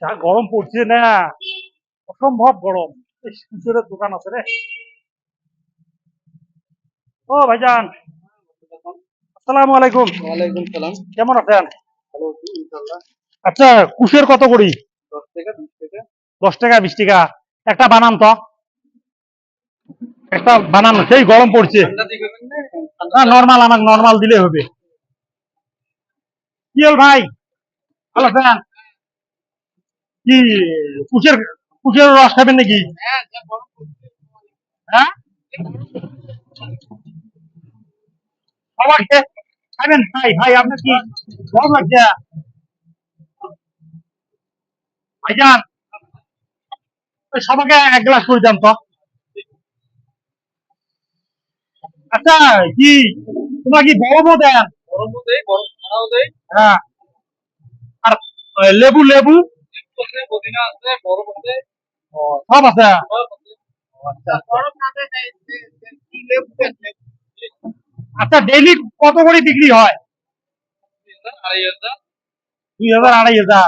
যা গরম পড়ছে না। অসম্ভব গরম। কিশোরের দোকান আছে রে। ও ভাইজান। আসসালামু আলাইকুম। ওয়ালাইকুম সালাম। কেমন আছেন? ভালো ইনশাআল্লাহ। আচ্ছা কুশের কত করি? দশ টাকা বিশ টাকা। দশ টাকা বিশ টাকা। একটা বানান তো। একটা বানান সেই গরম পড়ছে। না নর্মাল আমাকে নর্মাল দিলে হবে। কি হল ভাই? ভালো আছেন? কি? কুশের কুশের রস খাবেন নাকি? হ্যাঁ? সবাইকে খাবেন? ভাই ভাই আপনার কি গরম লাগছে ভাইজান সবাইকে এক গ্লাস করে দেন তো। আচ্ছা কি? তোমার কি বরফও দেন? গরমও দেয় গরম ঠান্ডাও দেয় হ্যাঁ। আর লেবু লেবু? সব আছে। আচ্ছা আচ্ছা। ডেইলি কত করে বিক্রি হয়? দুই হাজার আড়াই হাজার।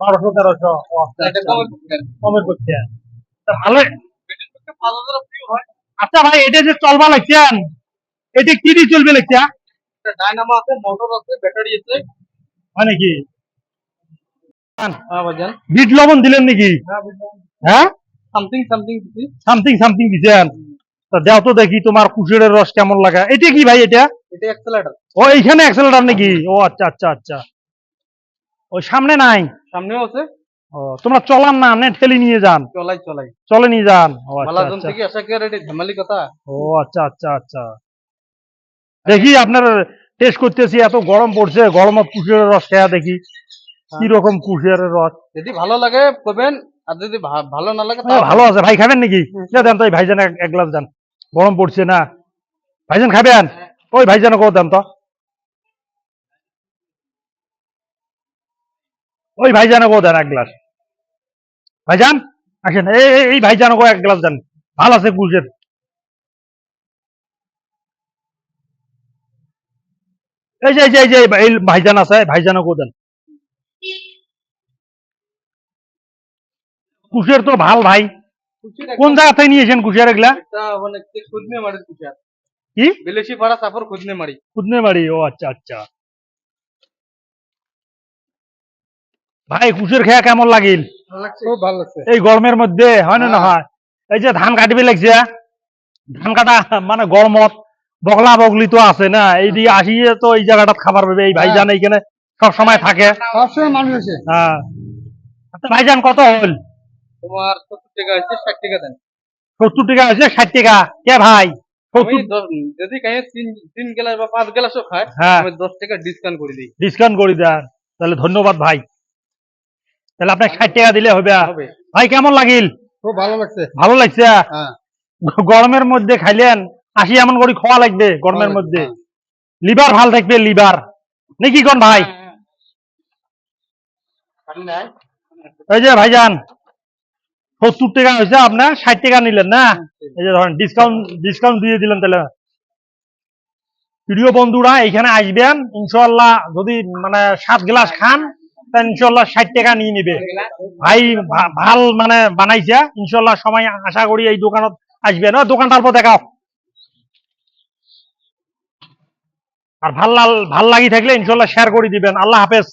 বারোশো তেরোশো। আচ্ছা, এটা আচ্ছা। কমের পক্ষে। করছে ভালো। হয়। আচ্ছা ভাই এটা যে চলবা লাগছেন এটা কি দিয়ে চলবে লাগছে ডায়নামো আছে মোটর আছে ব্যাটারি আছে। মানে কি বিট লবণ দিলেন নাকি? হ্যাঁ সামথিং সামথিং সামথিং সামথিং দিছেন। তা দেও তো দেখি তোমার কুশিরের রস কেমন লাগা। এটা কি ভাই এটা? এটা অ্যাক্সেলারেটর ও এইখানে অ্যাক্সেলেটার নাকি? ও আচ্ছা আচ্ছা আচ্ছা। ওই সামনে নাই? সামনেও আছে। ও তোমরা চলান না নেট ঠেলি নিয়ে যান। চলাই চলাই। চলে নিয়ে যান। ও আচ্ছা আচ্ছা। থেকে আশা করে এটা ঝামেলি কথা। ও আচ্ছা আচ্ছা আচ্ছা। দেখি আপনার টেস্ট করতেছি এত গরম পড়ছে গরমত কুশিয়ারের রস খেয়া দেখি। কি রকম কুশিয়ারের রস যদি ভালো লাগে করবেন। আর যদি ভালো না লাগে ভালো আছে। ভাই খাবেন নাকি? দেন তো ভাইজান এক- গ্লাস দেন। গরম পড়ছে না। ভাইজান খাবেন? ওই ভাইজান কো দেন তো। ওই ভাইজান কো দেন এক গ্লাস। ভাইজান আসেন। এই ভাইজান কো এক গ্লাস দেন। ভালো আছে কুশের এই যে এই যে এই যে এই ভাইজান আছে ভাইজান কো দেন। কুশের তো ভালো ভাই। কোন জায়গা থেকে নিয়েছেন কুশিয়ার এগুলা? মানে খুদনে মারি কুচার কি? বিলেশি পাড়া সাফর খুদনে মারি কুদনে বাড়ি ও আচ্ছা আচ্ছা। ভাই কুশের খেয়া কেমন লাগিল? খুব ভালো লাগছে। এই গরমের মধ্যে হয় না হ্যাঁ। নহয়? এই যে ধান কাটিবে লাগছে ধান কাটা মানে গরমত বগলা বগলি তো আছে না? এইদিকে আসিয়ে তো এই জায়গাটাত খাবার পাবে। এই ভাইজান এইখানে সব সময় থাকে। সবসময় মানুষ আছে হ্যাঁ। আচ্ছা ভাইজান কত হল? তোমার সত্তর টাকা আছে ষাট টাকা দেন। সত্তর টাকা আছে ষাট টাকা। কে ভাই? যদি তিন তিন গ্লাস বা পাঁচ গ্লাসও খায় হ্যাঁ। আমি দশ টাকা ডিসকাউন্ট করে দিই। ডিসকাউন্ট করে দেন। তাহলে ধন্যবাদ ভাই। তাহলে আপনার ষাট টাকা দিলে হবে। ভাই কেমন লাগিল? খুব ভালো লাগছে। ভালো লাগছে? হ্যাঁ। গরমের মধ্যে খাইলেন আসি এমন করে খাওয়া লাগবে গরমের মধ্যে। লাগছে, লিভার ভালো থাকবে লিভার। নাকি কোন ভাই? হ্যাঁ। এই যে ভাইজান সত্তর টাকা হয়েছে আপনার ষাট টাকা নিলেন না? এই যে ধরেন ডিসকাউন্ট ডিসকাউন্ট দিয়ে দিলেন তাহলে। প্রিয় বন্ধুরা এখানে আসবেন ইনশাল্লাহ যদি মানে সাত গ্লাস খান তা ইনশাল্লাহ ষাট টাকা নিয়ে নিবে। ভাই ভালো মানে বানাইছে ইনশাল্লাহ সময় আশা করি এই দোকানত আসবেন। ও দোকানটার পর দেখাও। আর ভালো ভালো লাগি থাকলে ইনশাল্লাহ শেয়ার করে দিবেন। আল্লাহ হাফেজ।